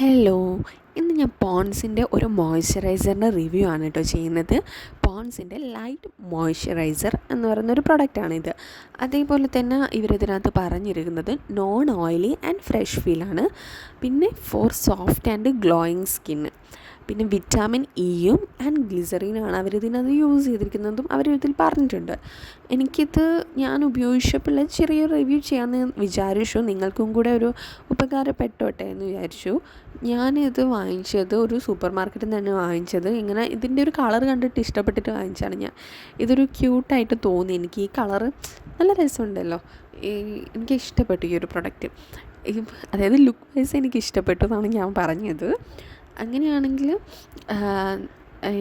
Hello ഇന്ന് ഞാൻ പോൺസിന്റെ ഒരു മോയ്സ്ചറൈസറിന്റെ റിവ്യൂ ആണ് കേട്ടോ ചെയ്യുന്നത്. പോൺസിന്റെ ലൈറ്റ് മോയ്സ്ചറൈസർ എന്ന് പറയുന്നൊരു പ്രൊഡക്റ്റാണിത്. അതേപോലെ തന്നെ ഇവരിതിനകത്ത് പറഞ്ഞിരിക്കുന്നത് നോൺ ഓയിലി ആൻഡ് ഫ്രഷ് ഫീലാണ് പിന്നെ for soft and glowing skin പിന്നെ വിറ്റാമിൻ ഇയും ആൻഡ് ഗ്ലിസറിനാണ് അവരിതിനകത്ത് യൂസ് ചെയ്തിരിക്കുന്നതും ഇതിൽ പറഞ്ഞിട്ടുണ്ട്. എനിക്കിത് ഞാൻ ഉപയോഗിച്ചപ്പോൾ ചെറിയൊരു റിവ്യൂ ചെയ്യാമെന്ന് വിചാരിച്ചു. നിങ്ങൾക്കും കൂടെ ഒരു ഉപകാരപ്പെട്ടോട്ടെ എന്ന് വിചാരിച്ചു. ഞാനിത് വാങ്ങിച്ചത് ഒരു സൂപ്പർ മാർക്കറ്റിൽ നിന്ന് തന്നെ വാങ്ങിച്ചത്. ഇങ്ങനെ ഇതിന്റെ ഒരു കളർ കണ്ടിട്ട് ഇഷ്ടപ്പെട്ടിട്ട് വാങ്ങിച്ചാണ് ഞാൻ. ഇതൊരു ക്യൂട്ടായിട്ട് തോന്നി. എനിക്ക് ഈ കളറ് നല്ല രസമുണ്ടല്ലോ. എനിക്ക് ഇഷ്ടപ്പെട്ടു ഈ ഒരു പ്രൊഡക്റ്റ് അതായത് ലുക്ക് വൈസ് എനിക്ക് ഇഷ്ടപ്പെട്ടു എന്നാണ് ഞാൻ പറഞ്ഞത്. അങ്ങനെയാണെങ്കിൽ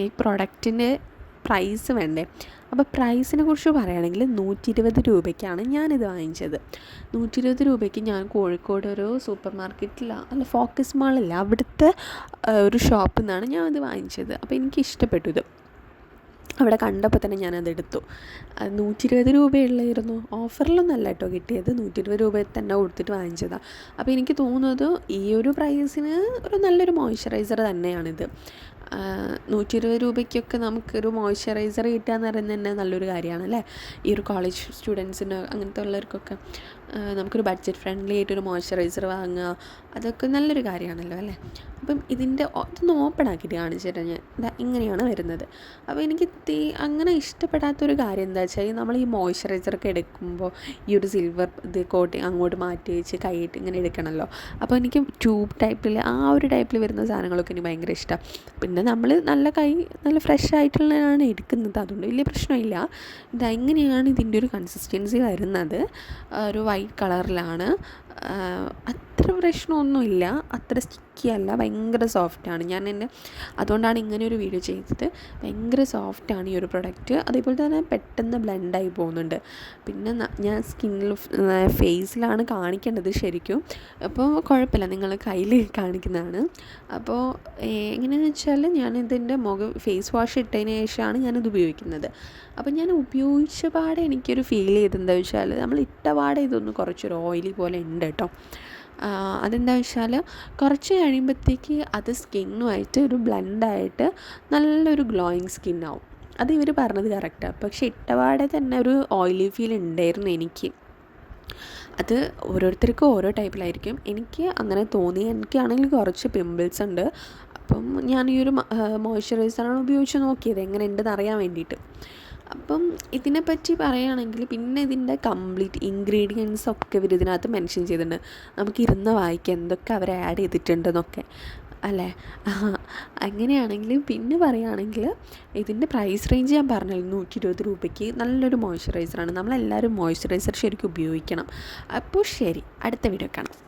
ഈ പ്രൊഡക്റ്റിന്റെ പ്രൈസ് വേണ്ടേ? അപ്പോൾ പ്രൈസിനെ കുറിച്ച് പറയുകയാണെങ്കിൽ നൂറ്റി ഇരുപത് രൂപയ്ക്കാണ് ഞാനിത് വാങ്ങിച്ചത്. നൂറ്റി ഇരുപത് രൂപയ്ക്ക് ഞാൻ കോഴിക്കോട് ഒരു സൂപ്പർ മാർക്കറ്റിലാണ് അല്ല ഫോക്കസ് മാളില്ല അവിടുത്തെ ഒരു ഷോപ്പിൽ നിന്നാണ് ഞാൻ ഇത് വാങ്ങിച്ചത്. അപ്പോൾ എനിക്ക് ഇഷ്ടപ്പെട്ടു ഇത്. അവിടെ കണ്ടപ്പോൾ തന്നെ ഞാനത് എടുത്തു. നൂറ്റി ഇരുപത് രൂപയുള്ളായിരുന്നു ഓഫറിലൊന്നല്ല കേട്ടോ കിട്ടിയത്. നൂറ്റി ഇരുപത് രൂപ തന്നെ കൊടുത്തിട്ട് വാങ്ങിച്ചതാണ് അപ്പോൾ എനിക്ക് തോന്നുന്നത് ഈ ഒരു പ്രൈസിന് ഒരു നല്ലൊരു മോയ്സ്ചറൈസർ തന്നെയാണിത്. നൂറ്റി ഇരുപത് രൂപയ്ക്കൊക്കെ നമുക്കൊരു മോയ്സ്ചറൈസർ കിട്ടുക എന്ന് പറയുന്നത് തന്നെ നല്ലൊരു കാര്യമാണ് അല്ലേ ഈ ഒരു കോളേജ് സ്റ്റുഡൻസിന് അങ്ങനത്തെ ഉള്ളവർക്കൊക്കെ നമുക്കൊരു ബഡ്ജറ്റ് ഫ്രണ്ട്ലി ആയിട്ടൊരു മോയ്സ്ചറൈസർ വാങ്ങുക അതൊക്കെ നല്ലൊരു കാര്യമാണല്ലോ അല്ലേ? അപ്പം ഇതിന്റെ ഇതൊന്ന് ഓപ്പൺ ആക്കിയിട്ട് കാണിച്ചു തരാം ഞാൻ. ഇങ്ങനെയാണ് വരുന്നത്. അപ്പോൾ എനിക്ക് തീ അങ്ങനെ ഇഷ്ടപ്പെടാത്തൊരു കാര്യം എന്താ വെച്ചാൽ നമ്മൾ ഈ മോയ്സ്ചറൈസറൊക്കെ എടുക്കുമ്പോൾ ഈ ഒരു സിൽവർ ഇത് കോട്ടി അങ്ങോട്ട് മാറ്റി വെച്ച് കൈയിട്ട് ഇങ്ങനെ എടുക്കണമല്ലോ. അപ്പോൾ എനിക്ക് ട്യൂബ് ടൈപ്പിൽ ആ ഒരു ടൈപ്പിൽ വരുന്ന സാധനങ്ങളൊക്കെ എനിക്ക് ഭയങ്കര ഇഷ്ടമാണ്. പിന്നെ നമ്മൾ നല്ല കൈ നല്ല ഫ്രഷ് ആയിട്ടുള്ളതാണ് എടുക്കുന്നത്. അതുകൊണ്ട് വലിയ പ്രശ്നമില്ല. ഇതെങ്ങനെയാണ് ഇതിന്റെ ഒരു കൺസിസ്റ്റൻസി വരുന്നത്? ഒരു വൈറ്റ് കളറിലാണ് അത്ര പ്രശ്നമൊന്നുമില്ല. അത്ര സ്റ്റിക്കി അല്ല. ഭയങ്കര സോഫ്റ്റാണ് ഞാൻ എന്റെ അതുകൊണ്ടാണ് ഇങ്ങനെ ഒരു വീഡിയോ ചെയ്തത്. ഭയങ്കര സോഫ്റ്റാണ് ഈ ഒരു പ്രൊഡക്റ്റ് അതേപോലെ തന്നെ പെട്ടെന്ന് ബ്ലെൻഡായി പോകുന്നുണ്ട്. പിന്നെ ഞാൻ സ്കിന്നിൽ ഫേസിലാണ് കാണിക്കേണ്ടത് ശരിക്കും. അപ്പോൾ കുഴപ്പമില്ല നിങ്ങൾ കയ്യിൽ കാണിക്കുന്നതാണ്. അപ്പോൾ എങ്ങനെയാണെന്ന് വെച്ചാൽ ഞാൻ ഇതിന്റെ മുഖ ഫേസ് വാഷ് ഇട്ടതിന് ശേഷമാണ് ഞാനിത് ഉപയോഗിക്കുന്നത്. അപ്പോൾ ഞാൻ ഉപയോഗിച്ച പാടെ എനിക്കൊരു ഫീൽ ചെയ്തെന്താ വെച്ചാൽ നമ്മൾ ഇട്ട പാടെ ഇതൊന്ന് കുറച്ചൊരു ഓയിലി പോലെ ഉണ്ട്. കേട്ടോ. അതെന്താ വെച്ചാൽ കുറച്ച് കഴിയുമ്പോഴത്തേക്ക് അത് സ്കിന്നുമായിട്ട് ഒരു ബ്ലെൻഡായിട്ട് നല്ലൊരു ഗ്ലോയിങ് സ്കിന്നാവും. അത് ഇവർ പറഞ്ഞത് കറക്റ്റാണ് പക്ഷെ ഇട്ടപാടെ തന്നെ ഒരു ഓയിലി ഫീൽ ഉണ്ടായിരുന്നു എനിക്ക്. അത് ഓരോരുത്തർക്കും ഓരോ ടൈപ്പിലായിരിക്കും. എനിക്ക് അങ്ങനെ തോന്നി. എനിക്കാണെങ്കിൽ കുറച്ച് പിമ്പിൾസ് ഉണ്ട്. അപ്പം ഞാൻ ഈ ഒരു മോയ്സ്ചറൈസറാണ് ഉപയോഗിച്ച് നോക്കിയത്. എങ്ങനെ ഉണ്ടെന്ന് അറിയാൻ വേണ്ടിയിട്ട്. അപ്പം ഇതിനെപ്പറ്റി പറയുകയാണെങ്കിൽ പിന്നെ ഇതിന്റെ കംപ്ലീറ്റ് ഇൻഗ്രീഡിയൻസ് ഒക്കെ ഇവർ ഇതിനകത്ത് മെൻഷൻ ചെയ്തിട്ടുണ്ട്. നമുക്ക് ഇരുന്ന് വായിക്കാം എന്തൊക്കെ അവർ ആഡ് ചെയ്തിട്ടുണ്ടെന്നൊക്കെ. അല്ലേ? അങ്ങനെയാണെങ്കിൽ പിന്നെ പറയുകയാണെങ്കിൽ ഇതിന്റെ പ്രൈസ് റേഞ്ച് ഞാൻ പറഞ്ഞല്ലോ നൂറ്റി ഇരുപത് രൂപയ്ക്ക് നല്ലൊരു മോയ്സ്ചറൈസറാണ് നമ്മളെല്ലാവരും മോയ്സ്ചറൈസർ ശരിക്കും ഉപയോഗിക്കണം. അപ്പോൾ ശരി അടുത്ത വീഡിയോ കാണാം.